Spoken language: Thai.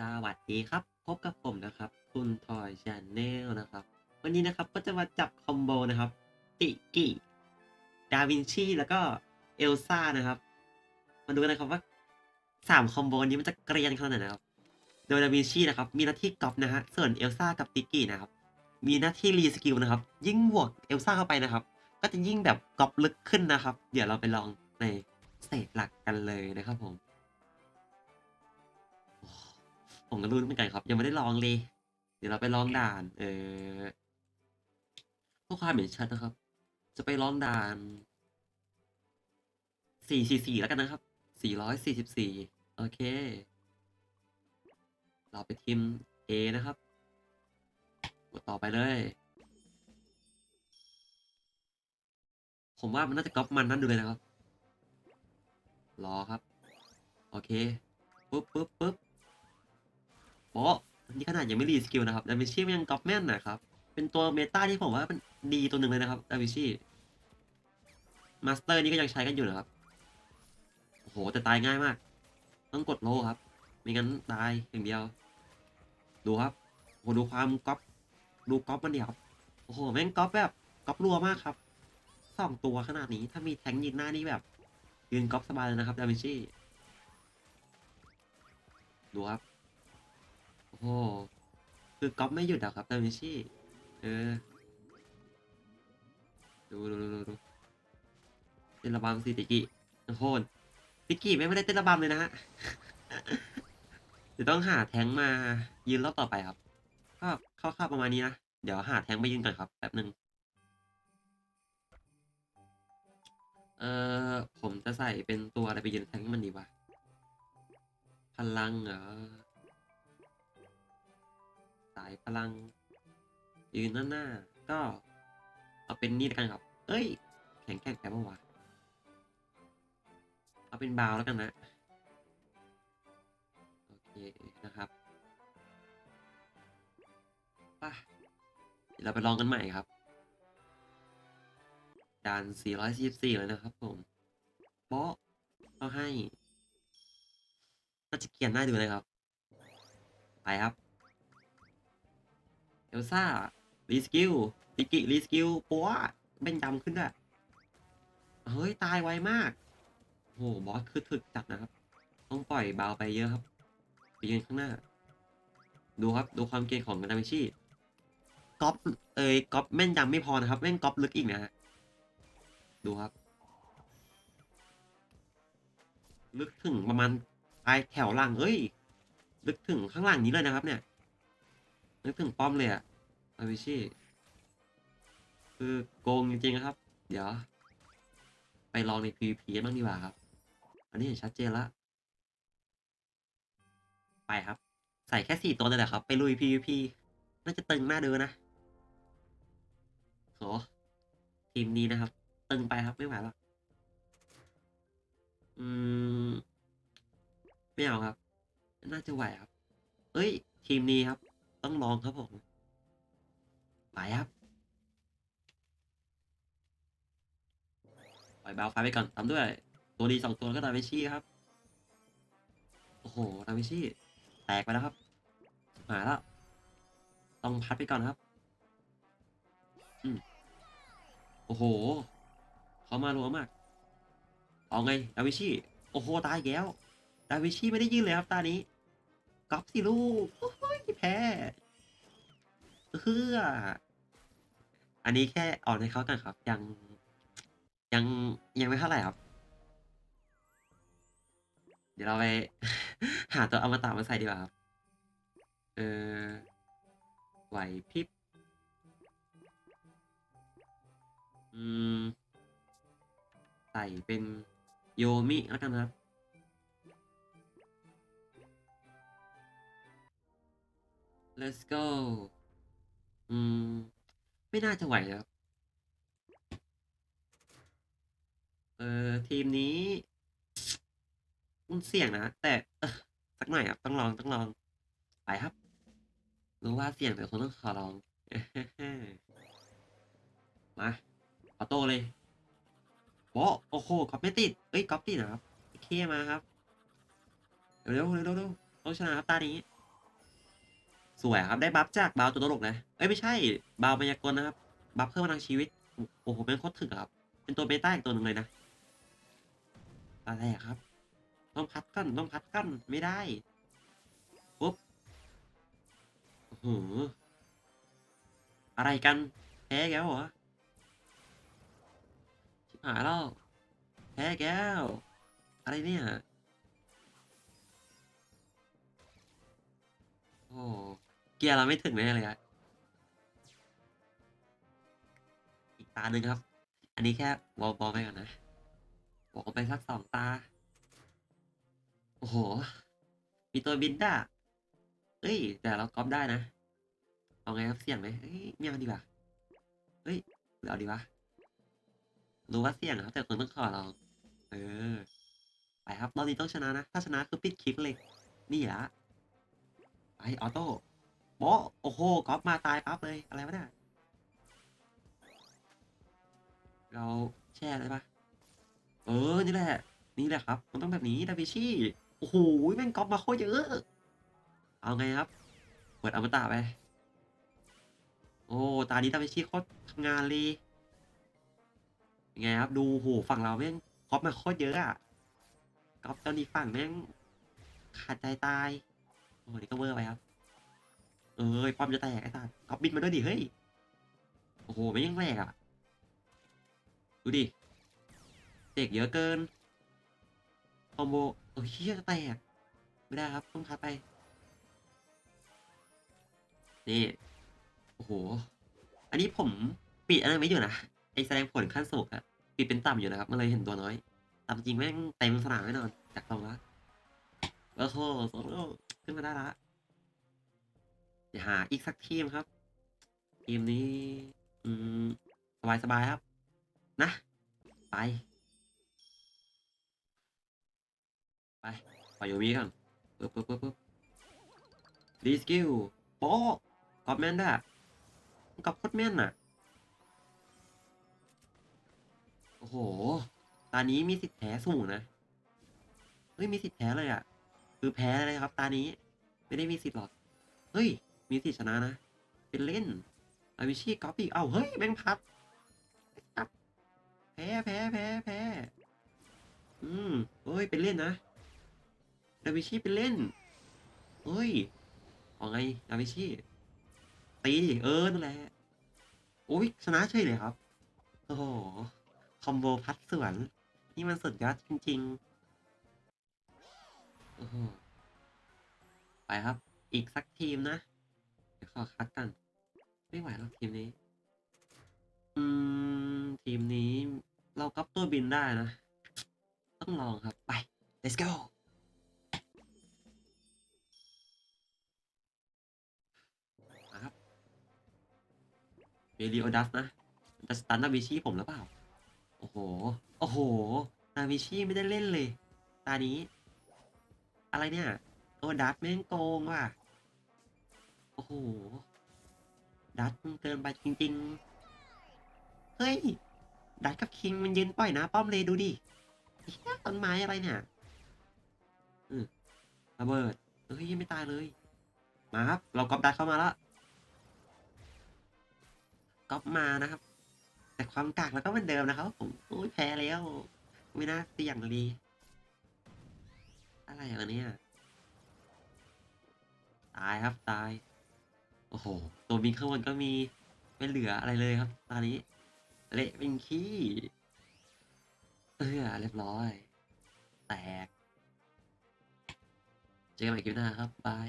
สวัสดีครับพบกับผมนะครับ คุณทอยชาแนลนะครับ วันนี้นะครับก็จะมาจับคอมโบนะครับ ติกิดาวินชีแล้วก็เอลซ่านะครับ มาดูกันนะครับว่าสามคอมโบนี้มันจะเกรียนขนาดไหนนะครับ โดยดาวินชีนะครับ มีหน้าที่ก๊อปนะฮะส่วนเอลซ่ากับติกินะครับ มีหน้าที่รีสกิลนะครับ ยิ่งบวกเอลซ่าเข้าไปนะครับ ก็จะยิ่งแบบก๊อปลึกขึ้นนะครับ เดี๋ยวเราไปลองในสเตจหลักกันเลยนะครับผม ผมก็รู้เหมือนกันครับ ยังไม่ได้ลองเลย เดี๋ยวเราไปลองด่าน เออเพื่อความเห็นชัดนะครับ จะไปลองด่านสี่สี่สี่แล้วกันนะครับสี่ร้อยสี่สิบสี่โอเค เราไปทีม A นะครับกดต่อไปเลย ผมว่ามันน่าจะก๊อปมันนั่นดูเลยนะครับ รอครับ โอเค ปุ๊บปุ๊บปุ๊บ โป๊ะนี่ขนาดยังไม่รีสกิลนะครับดาวิชีมันยังก๊อปแม่นนะครับ เป็นตัวเมตาที่ผมว่าเป็นดีตัวหนึ่งเลยนะครับดาวิชีมาสเตอร์นี่ก็ยังใช้กันอยู่นะครับ โอ้โห แต่ตายง่ายมาก ต้องกดโลครับ ไม่งั้นตายอย่างเดียว ดูครับโหดูความก๊อปดูก๊อปมันเดียวครับ โอ้โห แม่งก๊อปแบบก๊อปรัวมากครับสองตัวขนาดนี้ ถ้ามีแทงยืนหน้านี่แบบยืนก๊อปสบายเลยนะครับดาวิชีดูครับ โอ้โห คือก๊อปไม่หยุดอะครับดาวินชีเออ ดูดูดูดูเต้นระบำสิติกิโอ้โหติกิไม่ได้เต้นระบำเลยนะฮะเดี๋ยวต้องหาแทงมายืนรอบต่อไปครับก็เข้าๆประมาณนี้นะ เดี๋ยวหาแทงไปยืนก่อนครับแป๊บหนึ่งเออผมจะใส่เป็นตัวอะไรไปยืนแทงมันดีวะพลังเหรอายพลัง ยืนหน้าหน้าก็เอาเป็นนี่แล้วกันครับ เอ้ย แข็งแกร่งแต่เมื่อวานเอาเป็นบาวแล้วกันนะ โอเคนะครับป่ะเดี๋ยวเราไปลองกันใหม่ครับด่าน 444 เลยนะครับผมโป๊ะก็ให้ น่าจะเกียนน่าดูเลยครับ ไปครับ เอลซ่ารีสกิลติกิรีสกิลปัวเป็นจำขึ้นด้วย เฮ้ย ตายไวมากโหบอสคือถึกจัดนะครับ ต้องปล่อยเบาไปเยอะครับไปยืนข้างหน้า ดูครับ ดูความเก่งของดามิชี่ก๊อปเอ้ยก๊อปแม่นยำไม่พอนะครับแม่งก๊อปลึกอีกนะฮะดูครับ ลึกถึงประมาณปลายแถวหลังเอ้ย ลึกถึงข้างหลังนี้เลยนะครับเนี่ย นึกถึงป้อมเลยอะอาวิชิคือโกงจริงๆครับ เดี๋ยว ไปลองใน PVP กันบ้างดีกว่าครับ อันนี้เห็นชัดเจนละ ไปครับ ใส่แค่สี่ตัวเลยแหละครับ ไปลุย PVP น่าจะตึงหน้าดูนะโหทีมนี้นะครับ ตึงไปครับไม่ไหวแล้วอืม ไม่เอาครับ น่าจะไหวครับ เอ้ย ทีมนี้ครับ ต้องลองครับผม ไปครับ ปล่อยบาวไฟไปก่อนตามด้วย ตัวดีสองตัวก็ดาวิชี่ครับ โอ้โหดาวิชี่ แตกไปแล้วครับ หายแล้ว ต้องพัดไปก่อนครับ อืมโอ้โห เขามารัวมาก เอาไง ดาวิชี่ โอ้โห ตายอีกแล้ว ดาวิชี่ไม่ได้ยืนเลยครับตานี้ก๊อปสิลูก แพ้เฮืออันนี้แค่ออกในเขากันครับ ยังยังยังไม่เท่าไหร่ครับ เดี๋ยวเราไป หาตัวอมตะมาใส่ดีกว่าครับ เออไหวพริบอืม ใส่เป็นโยมิแล้วกันครับ let's go อืม ไม่น่าจะไหวนะครับ เออทีมนี้มันเสี่ยงนะ แต่สักหน่อยครับ ต้องลองต้องลอง ไปครับ รู้ว่าเสี่ยงแต่คงต้องขอลอง มาออโต้เลยโอ้โอ้โหก๊อปไม่ติดเอ้ยก๊อปติดนะครับเคมาครับ เร็วเร็วเร็วเร็วต้องชนะครับตานี้ สวยครับได้บัฟจากบาวตัวตลกนะเอ้ยไม่ใช่บาวมายากลนะครับบัฟเพิ่มพลังชีวิตโอ้โหเป็นโคตรถึกครับ เป็นตัวเบต้าอีกตัวหนึ่งเลยนะอะไรครับ ต้องพัดกันต้องพัดกันไม่ได้ปุ๊บโอ้โหอะไรกันแพ้แก้วเหรอชิบหายแล้วแพ้แก้วอะไรเนี่ย เกียร์เราไม่ถึงแน่เลยอะอีกตาหนึ่งครับ อันนี้แค่วอลบอลไปก่อนนะบอกไปสักสองตา โอ้โห มีตัวบินด้เอ้ย แต่เราก๊อปได้นะ เอาไงครับเสี่ยงไหมเอ้ยไม่เอาดีกว่าเฮ้ยหรือเอาดีวะรู้ว่าเสี่ยงนะครับแต่คนต้องขอเราเออ ไปครับรอบนี้ต้องชนะนะ ถ้าชนะคือปิดคลิปเลย นี่ละไปออโต้ โบะโอ้โหก๊อปมาตายปั๊บเลย อะไรวะเนี่ยเราแช่เลยปะเออ นี่แหละ นี่แหละครับ มันต้องแบบนี้ดาวิชีโอ้โหแม่งก๊อปมาโคตรเยอะ เอาไงครับ เปิดอมตะไป โอ้ ตานี้ดาวิชีโคตรทำงานเลยยังไงครับ ดูโหฝั่งเราแม่งก๊อปมาโคตรเยอะอะก๊อปเจ้านี้ฝั่งแม่งขาดใจตาย โอ้นี่ก็เวอร์ไปครับ เอ้ยป้อมจะแตกไอ้สัสก๊อปบินมาด้วยดิเฮ้ยโอ้โหไม่ยังแรกอะดูดิเด็กเยอะเกินคอมโบเออเฮียจะแตกไม่ได้ครับต้องคัดไปนี่โอ้โห อันนี้ผมปิดอันนั้นไม่อยู่นะไอแสดงผลขั้นสูงอะปิดเป็นต่ำอยู่นะครับมันเลยเห็นตัวน้อยตามจริงแม่งเต็มสนามแน่นอนจากตรงละโอ้โหโซโล่ขึ้นมาได้ละ หาอีกสักทีมครับ ทีมนี้ อืม สบายสบายครับ นะ ไป ไปปล่อยโยมิก่อนปึ๊บปึ๊บปึ๊บปึ๊บรีสกิลโป๊ะกอบแม่นด้วยกอบโคตรแม่นอะ โอ้โห ตานี้มีสิทธิ์แพ้สูงนะ เฮ้ย มีสิทธิ์แพ้เลยอะ คือแพ้เลยครับ ตานี้ ไม่ได้มีสิทธิ์หรอก เฮ้ย มีสิชนะนะ เป็นเล่นอาวิชีกอปอีกเอ้าเฮ้ยแม่งพัดพัดแพ้แพ้แพ้แพ้อืมเฮ้ยเป็นเล่นนะดาวิชีเป็นเล่นเฮ้ยเอาไงดาวิชีตีเออนั่นแหละโอ้ยชนะเฉยเลยครับ โอ้โหคอมโบพัดสวนนี่มันสุดยอดจริงๆโอ้โหไปครับ อีกสักทีมนะ เดี๋ยวขอคัดกันไม่ไหวแล้วทีมนี้ อืม ทีมนี้เราก๊อปตัวบินได้นะ ต้องลองครับ ไป let's go มาครับเบลิโอดัสนะจะสตันนาวิชีผมหรือเปล่า โอ้โห โอ้โห นาวิชีไม่ได้เล่นเลย ตานี้ อะไรเนี่ย โอดัสแม่งโกงว่ะ อ้โห ดัสมันเกินไปจริง ๆ เฮ้ย ดัสกับคิงมันยืนปล่อยนะ ป้อมเลยดูดิต้นไม้อะไรเนี่ยอืมระเบิดเฮ้ยยังไม่ตายเลย มาครับ เราก๊อปดัสเข้ามาแล้วก๊อปมานะครับ แต่ความกากแล้วก็เหมือนเดิมนะครับผมโอ้ยแพ้แล้วไม่น่าเสี่ยงเลยอะไรอะเนี่ยตายครับตาย โอ้โห ตัวบินข้างบนก็มีไม่เหลืออะไรเลยครับตอนนี้ เละเป็นขี้เออเรียบร้อย แตก เจอกันใหม่คลิปหน้าครับ บาย